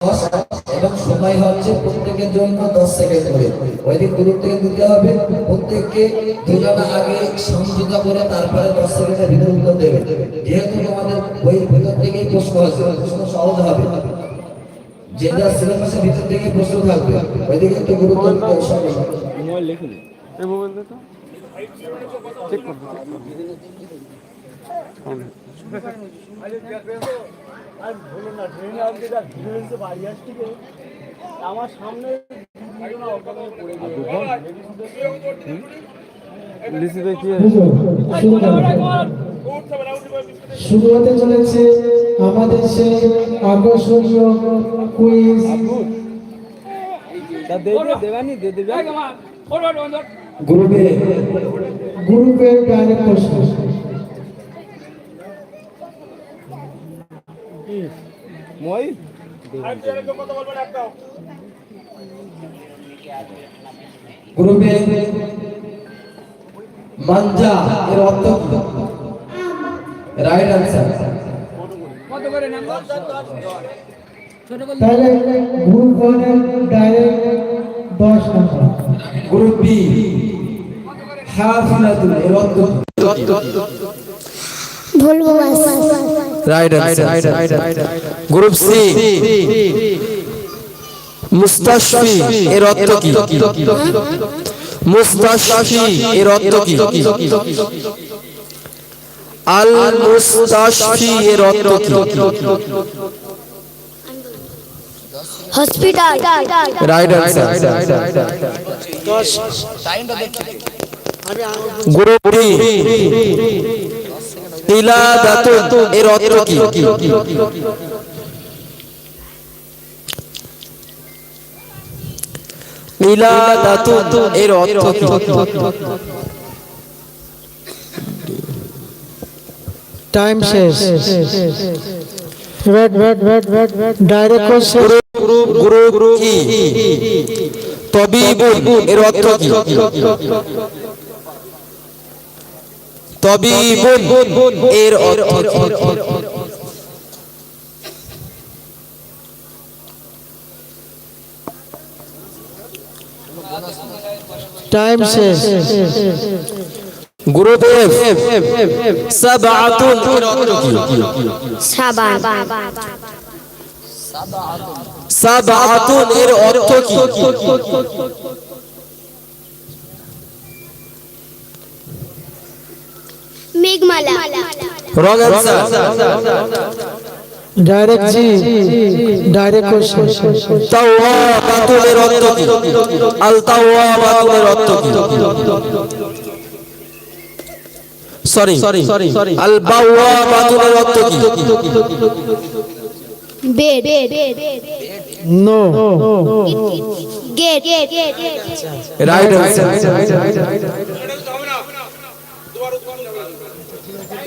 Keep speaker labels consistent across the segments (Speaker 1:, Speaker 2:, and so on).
Speaker 1: দশ এবং সময় হচ্ছে প্রত্যেকের জন্য দশ সেকেন্ড করে। ওইদিক দূর থেকে দিতে হবে। প্রত্যেককে দুজনা আগে সমঝোতা করে তারপরে দশ সেকেন্ডের ভিতরে উত্তর দেবে। যেহেতু তোমাদের বইয়ের ভিতর থেকেই প্রশ্ন আছে প্রশ্ন সহজ হবে। যেটা সিলেবাসের ভিতর থেকে প্রশ্ন থাকবে ওইদিকে একটু গুরুত্ব দিতে হবে সবাই।
Speaker 2: মোবাইল লিখে এই মোবাইল দে চেক কর।
Speaker 3: আমার সামনে
Speaker 4: শুরু হতে চলেছে আমাদের সেই আকর্ষণীয় কুইজ
Speaker 1: গ্রুপে
Speaker 4: ডাইরেক্ট প্রশ্ন
Speaker 1: গ্রুপে মাঞ্জা এর অর্থ রাইট আনসার।
Speaker 4: তাহলে গ্রুপ ওয়ানের ডাইরেক্ট দশ নম্বর।
Speaker 1: গ্রুপ বি হাফিনাতুল এর অর্থ
Speaker 5: ভুলবো বাস
Speaker 1: রাইট আনসার গ্রুপ সি মুস্তাশফি এর অর্থ কি? মুস্তাশফি এর অর্থ কি? আল মুস্তাশফি এর অর্থ কি?
Speaker 5: Hospital
Speaker 1: right answer group D ইলাদাতুন এর অর্থ কি ইলাদাতুন এর অর্থ কি
Speaker 4: টাইম শেষ wait wait wait wait wait direct question
Speaker 1: group group E তবিবুন এর অর্থ কি তবিবুন এর অর্থ
Speaker 4: টাইম শেষ
Speaker 1: অর্থ কি
Speaker 5: সাবান
Speaker 1: সাবআতুন এর অর্থ কি?
Speaker 5: মেঘমালা।
Speaker 1: Wrong answer.
Speaker 4: Direct G direct question.
Speaker 1: তাওয়াবাতুন এর অর্থ কি? আল তাওয়াবাতুন অর্থ কি? সরি সরি আল বাওয়াবাতুন অর্থ কি?
Speaker 5: Bed
Speaker 4: no.
Speaker 5: Gate.
Speaker 1: Right answer.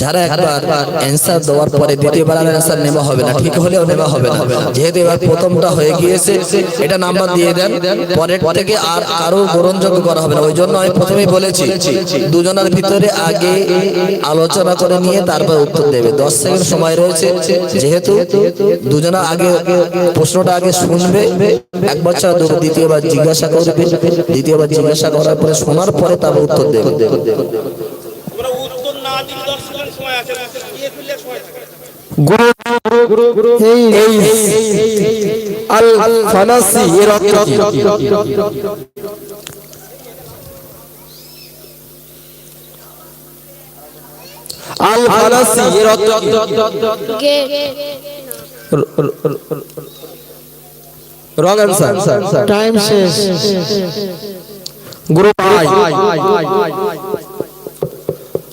Speaker 1: যারা একবার অ্যান্সার দেওয়ার পরে দ্বিতীয়বার আর অ্যান্সার নেওয়া হবে না, ঠিক হলেও নেওয়া হবে না। যেহেতু এবার প্রথমটা হয়ে গিয়েছে, এটা নাম্বার দিয়ে দেন, পরের থেকে আর আরও গ্রহণযোগ্য করা হবে না। ওই জন্য আমি প্রথমেই বলেছি, দুজনের ভিতরে আগে আলোচনা করে নিয়ে তারপর উত্তর দেবে। দশ সেকেন্ড সময় রয়েছে, যেহেতু দুজনা আগে প্রশ্নটা আগে শুনবে একবার ছাড়া দ্বিতীয়বার জিজ্ঞাসা করবে, দ্বিতীয়বার জিজ্ঞাসা করার পরে শোনার পরে তারপর উত্তর দেবে
Speaker 3: তোমরা উত্তর না দিলে দশ সেকেন্ড সময় আছে ইয়ে ফেললে সময় থাকে
Speaker 4: এই
Speaker 1: আল ফানাসি এর আল ফানাসি এর রং আনসার
Speaker 4: টাইম শেষ
Speaker 1: গ্রুপ আই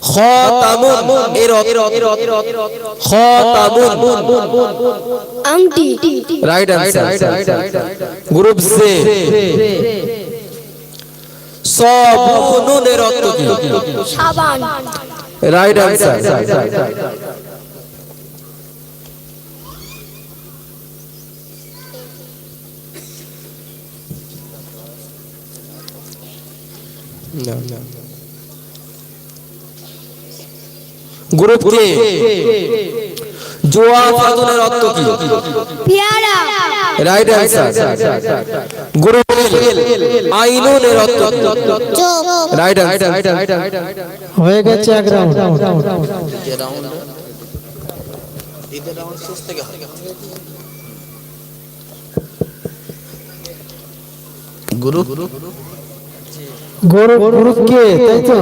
Speaker 1: খতামুন এর খতামুন।
Speaker 5: আংটি।
Speaker 1: রাইট আনসার গ্রুপ সে সাবুনুন এর অর্থ কি?
Speaker 5: সাবান।
Speaker 1: Right answer No, no, no. Group K? জোয়া ফাদুনের অর্থ কি?
Speaker 5: পেয়ারা।
Speaker 1: রাইট অ্যান্সার গ্রুপ এল আইনুনের অর্থ কি?
Speaker 5: চোখ।
Speaker 1: রাইট অ্যান্সার
Speaker 4: হয়ে গেছে এক রাউন্ড
Speaker 6: রাউন্ড দ্বিতীয় রাউন্ড শেষ থেকে গুরু?
Speaker 4: গরু গরু কে? তাই তো?